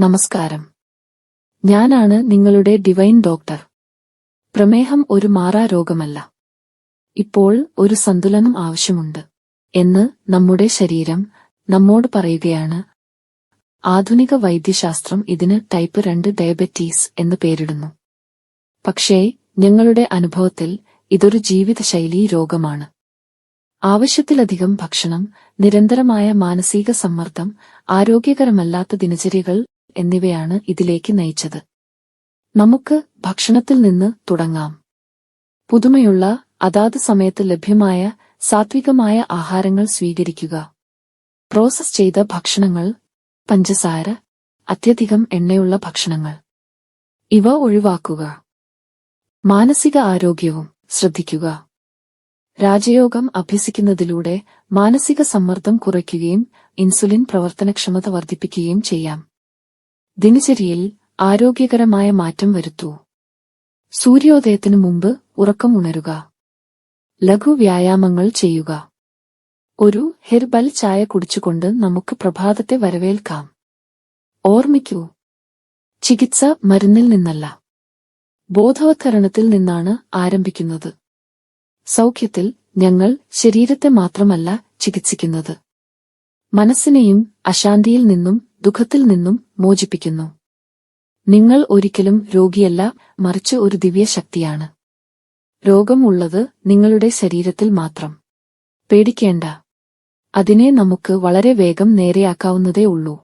നമസ്കാരം. ഞാനാണ് നിങ്ങളുടെ ഡിവൈൻ ഡോക്ടർ. പ്രമേഹം ഒരു മാറാ രോഗമല്ല. ഇപ്പോൾ ഒരു സന്തുലനം ആവശ്യമുണ്ട് എന്ന് നമ്മുടെ ശരീരം നമ്മോട് പറയുകയാണ്. ആധുനിക വൈദ്യശാസ്ത്രം ഇതിന് ടൈപ്പ് രണ്ട് ഡയബറ്റീസ് എന്ന് പേരിടുന്നു. പക്ഷേ ഞങ്ങളുടെ അനുഭവത്തിൽ ഇതൊരു ജീവിതശൈലി രോഗമാണ്. ആവശ്യത്തിലധികം ഭക്ഷണം നിരന്തരമായ മാനസിക സമ്മർദ്ദം ആരോഗ്യകരമല്ലാത്ത ദിനചര്യകൾ എന്നിവയാണ് ഇതിലേക്ക് നയിച്ചത്. നമുക്ക് ഭക്ഷണത്തിൽ നിന്ന് തുടങ്ങാം. പുതുമയുള്ള അതാത് സമയത്ത് ലഭ്യമായ സാത്വികമായ ആഹാരങ്ങൾ സ്വീകരിക്കുക. പ്രോസസ് ചെയ്ത ഭക്ഷണങ്ങൾ പഞ്ചസാര അത്യധികം എണ്ണയുള്ള ഭക്ഷണങ്ങൾ. ഇവ ഒഴിവാക്കുക. മാനസിക ആരോഗ്യവും ശ്രദ്ധിക്കുക. രാജയോഗം അഭ്യസിക്കുന്നതിലൂടെ മാനസിക സമ്മർദ്ദം കുറയ്ക്കുകയും ഇൻസുലിൻ പ്രവർത്തനക്ഷമത വർദ്ധിപ്പിക്കുകയും ചെയ്യാം. ദിനചര്യയിൽ ആരോഗ്യകരമായ മാറ്റം വരുത്തൂ. സൂര്യോദയത്തിനു മുമ്പ് ഉറക്കം ഉണരുക ലഘു വ്യായാമങ്ങൾ ചെയ്യുക. ഒരു ഹെർബൽ ചായ കുടിച്ചുകൊണ്ട് നമുക്ക് പ്രഭാതത്തെ വരവേൽക്കാം. ഓർമ്മിക്കൂ ചികിത്സ മരുന്നിൽ നിന്നല്ല. ബോധവത്കരണത്തിൽ നിന്നാണ് ആരംഭിക്കുന്നത്. സൗഖ്യത്തിൽ ഞങ്ങൾ ശരീരത്തെ മാത്രമല്ല ചികിത്സിക്കുന്നത്. മനസ്സിനെയും അശാന്തിയിൽ നിന്നും ദുഃഖത്തിൽ നിന്നും മോചിപ്പിക്കുന്നു. നിങ്ങൾ ഒരിക്കലും രോഗിയല്ല മറിച്ച് ഒരു ദിവ്യശക്തിയാണ്. രോഗം ഉള്ളത് നിങ്ങളുടെ ശരീരത്തിൽ മാത്രം. പേടിക്കേണ്ട. അതിനെ നമുക്ക് വളരെ വേഗം നേരെയാക്കാവുന്നതേ ഉള്ളൂ.